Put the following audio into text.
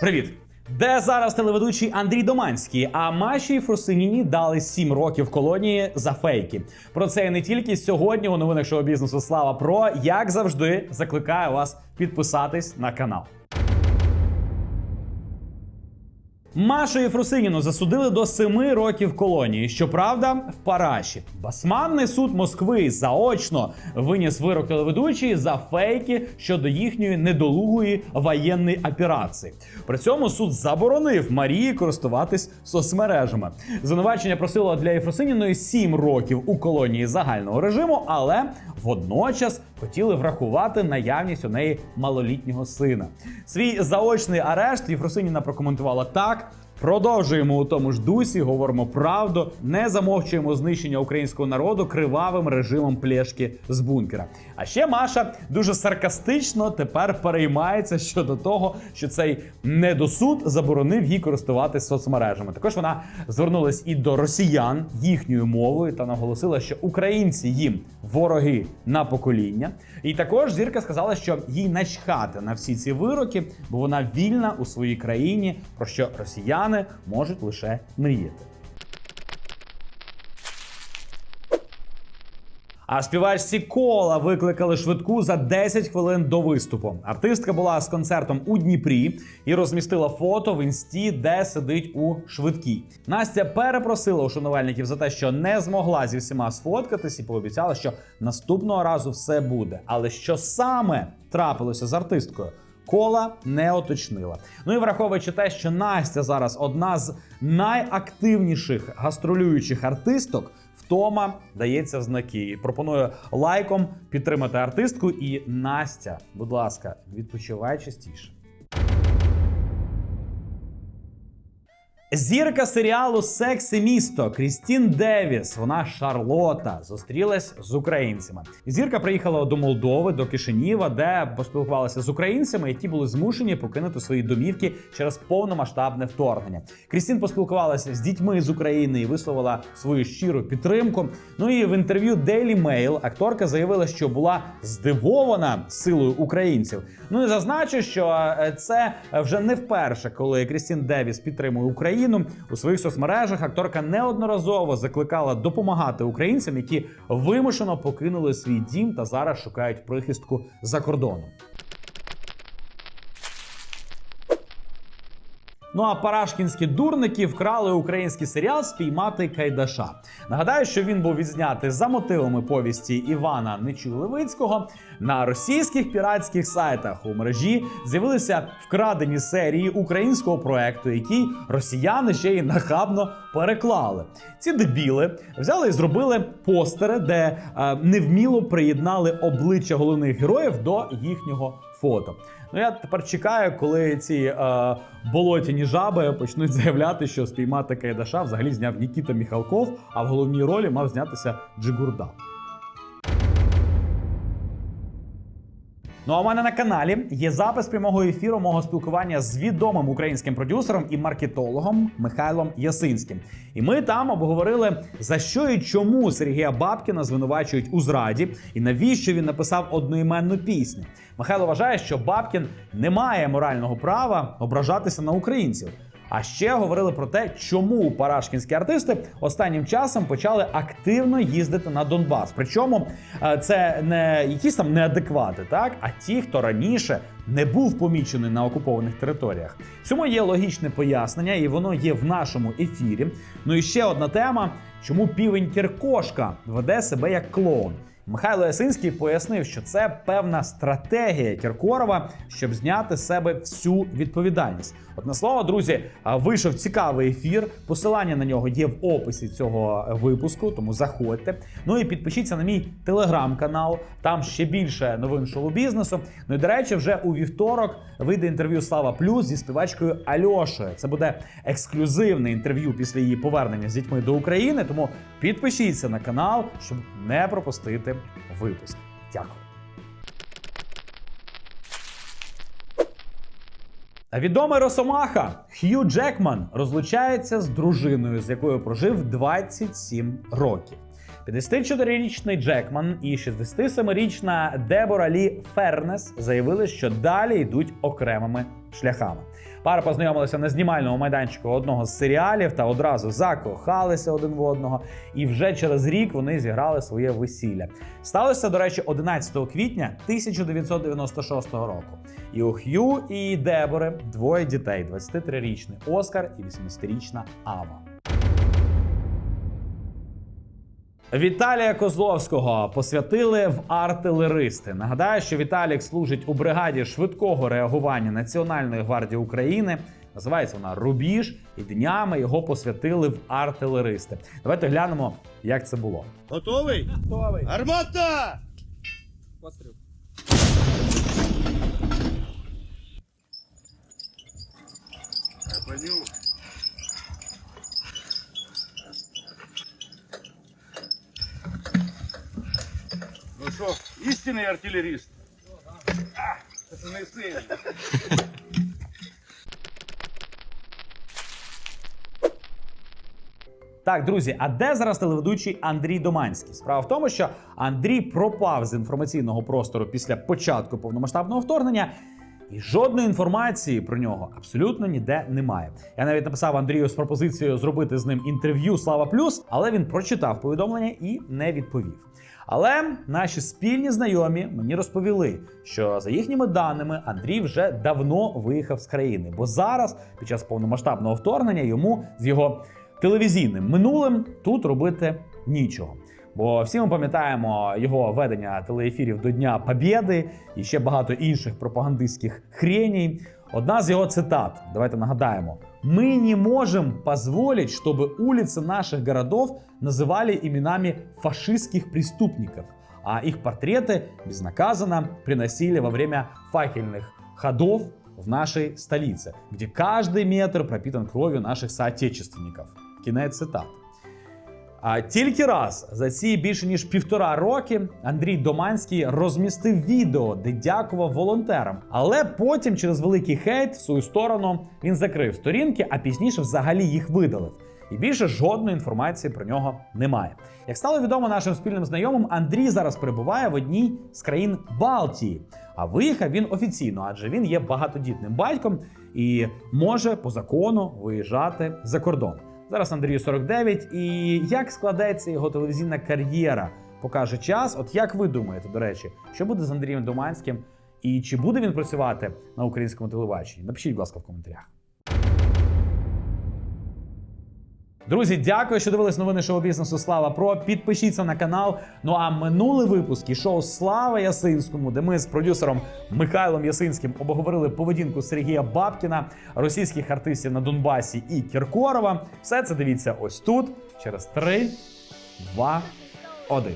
Привіт! Де зараз телеведучий Андрій Доманський? А Маші Фрусиніні дали 7 років колонії за фейки. Про це і не тільки сьогодні у новинах шоу бізнесу Слава Про як завжди закликаю вас підписатись на канал. Машу Єфросиніну засудили до семи років колонії. Щоправда, в Параші. Басманний суд Москви заочно виніс вирок телеведучій за фейки щодо їхньої недолугої воєнної операції. При цьому суд заборонив Марії користуватись соцмережами. Звинувачення просило для Єфросиніної сім років у колонії загального режиму, але водночас хотіли врахувати наявність у неї малолітнього сина. Свій заочний арешт Єфросиніна прокоментувала так. Продовжуємо у тому ж дусі, говоримо правду, не замовчуємо знищення українського народу кривавим режимом плешки з бункера. А ще Маша дуже саркастично тепер переймається щодо того, що цей недосуд заборонив їй користуватись соцмережами. Також вона звернулась і до росіян їхньою мовою та наголосила, що українці їм вороги на покоління. І також зірка сказала, що їй начхати на всі ці вироки, бо вона вільна у своїй країні, про що росіяни можуть лише мріяти. А співачці кола викликали швидку за 10 хвилин до виступу. Артистка була з концертом у Дніпрі і розмістила фото в інсті, де сидить у швидкій. Настя перепросила у шанувальників за те, що не змогла зі всіма сфоткатись, і пообіцяла, що наступного разу все буде. Але що саме трапилося з артисткою? Кола не уточнила. Ну і враховуючи те, що Настя зараз одна з найактивніших гастролюючих артисток. Втома дається в знаки. Пропоную лайком підтримати артистку. І Настя, будь ласка, відпочивай частіше. Зірка серіалу Секс і місто Крістін Девіс, вона Шарлота, зустрілась з українцями. Зірка приїхала до Молдови, до Кишиніва, де поспілкувалася з українцями, які були змушені покинути свої домівки через повномасштабне вторгнення. Крістін поспілкувалася з дітьми з України і висловила свою щиру підтримку. Ну і в інтерв'ю Daily Mail акторка заявила, що була здивована силою українців. Ну і зазначу, що е, це вже не вперше, коли Крістін Девіс підтримує Україну. У своїх соцмережах акторка неодноразово закликала допомагати українцям, які вимушено покинули свій дім та зараз шукають прихистку за кордоном. Ну а парашкінські дурники вкрали український серіал Спіймати Кайдаша. Нагадаю, що він був відзнятий за мотивами повісті Івана Нечуй-Левицького. На російських піратських сайтах у мережі з'явилися вкрадені серії українського проекту, який росіяни ще й нахабно переклали. Ці дебіли взяли і зробили постери, де е, невміло приєднали обличчя головних героїв до їхнього фото. Ну я тепер чекаю, коли ці е, болотяні жаби почнуть заявляти, що спіймати Кайдаша взагалі зняв Нікіта Міхалков, а в головній ролі мав знятися Джигурда. Ну а у мене на каналі є запис прямого ефіру мого спілкування з відомим українським продюсером і маркетологом Михайлом Ясинським. І ми там обговорили за що і чому Сергія Бабкіна звинувачують у зраді, і навіщо він написав одноіменну пісню. Михайло вважає, що Бабкін не має морального права ображатися на українців. А ще говорили про те, чому парашкінські артисти останнім часом почали активно їздити на Донбас. Причому е, це не якісь там неадеквати, так а ті, хто раніше не був помічений на окупованих територіях. Цьому є логічне пояснення, і воно є в нашому ефірі. Ну і ще одна тема: чому півень Кіркошка веде себе як клоун. Михайло Ясинський пояснив, що це певна стратегія Кіркорова, щоб зняти з себе всю відповідальність. От на слово, друзі, вийшов цікавий ефір. Посилання на нього є в описі цього випуску, тому заходьте. Ну і підпишіться на мій телеграм-канал. Там ще більше новин шоу-бізнесу. Ну і до речі, вже у вівторок вийде інтерв'ю Слава Плюс зі співачкою Альошею. Це буде ексклюзивне інтерв'ю після її повернення з дітьми до України. Тому підпишіться на канал, щоб не пропустити випуск. Дякую. Відома Росомаха Х'ю Джекман розлучається з дружиною, з якою прожив 27 років. 54-річний Джекман і 67-річна Дебора Лі Фернес заявили, що далі йдуть окремими шляхами. Пара познайомилася на знімальному майданчику одного з серіалів та одразу закохалися один в одного. І вже через рік вони зіграли своє весілля. Сталося, до речі, 11 квітня 1996 року. І у Х'ю і Дебори двоє дітей: 23-річний Оскар і 80-річна Ава. Віталія Козловського посвятили в артилеристи. Нагадаю, що Віталік служить у бригаді швидкого реагування Національної гвардії України. Називається вона Рубіж, і днями його посвятили в артилеристи. Давайте глянемо, як це було. Готовий? Готовий. Гармата! Постріл. Я понял. Ну что, истинный артиллерист? А, это не сын. Так, друзі, а де зараз телеведучий Андрій Доманський? Справа в тому, що Андрій пропав з інформаційного простору після початку повномасштабного вторгнення. І жодної інформації про нього абсолютно ніде немає. Я навіть написав Андрію з пропозицією зробити з ним інтерв'ю Слава Плюс, але він прочитав повідомлення і не відповів. Але наші спільні знайомі мені розповіли, що за їхніми даними Андрій вже давно виїхав з країни, бо зараз, під час повномасштабного вторгнення, йому з його телевізійним минулим тут робити нічого. Бо всі ми пам'ятаємо його ведення телеефірів до Дня Побєди і ще багато інших пропагандистських хреней. Одна з його цитат, давайте нагадаємо: «Мы не можем позволить, чтобы улицы наших городов называли именами фашистских преступников, а их портреты безнаказанно приносили во время факельных ходов в нашей столице, где каждый метр пропитан кровью наших соотечественников. Кінець цитати. А тільки раз за ці більше ніж півтора роки Андрій Доманський розмістив відео, де дякував волонтерам. Але потім, через великий хейт, в свою сторону він закрив сторінки, а пізніше взагалі їх видалив. І більше жодної інформації про нього немає. Як стало відомо нашим спільним знайомим, Андрій зараз перебуває в одній з країн Балтії. А виїхав він офіційно, адже він є багатодітним батьком і може по закону виїжджати за кордон. Зараз Андрію 49, і як складеться його телевізійна кар'єра, покаже час. От як ви думаєте, до речі, що буде з Андрієм Думанським і чи буде він працювати на українському телебаченні? Напишіть, будь ласка, в коментарях. Друзі, дякую, що дивились новини шоу бізнесу Слава Про. Підпишіться на канал. Ну а минулий випуск і шоу Слава Ясинському, де ми з продюсером Михайлом Ясинським обговорили поведінку Сергія Бабкіна, російських артистів на Донбасі і Кіркорова. Все це дивіться ось тут через 3, 2, 1.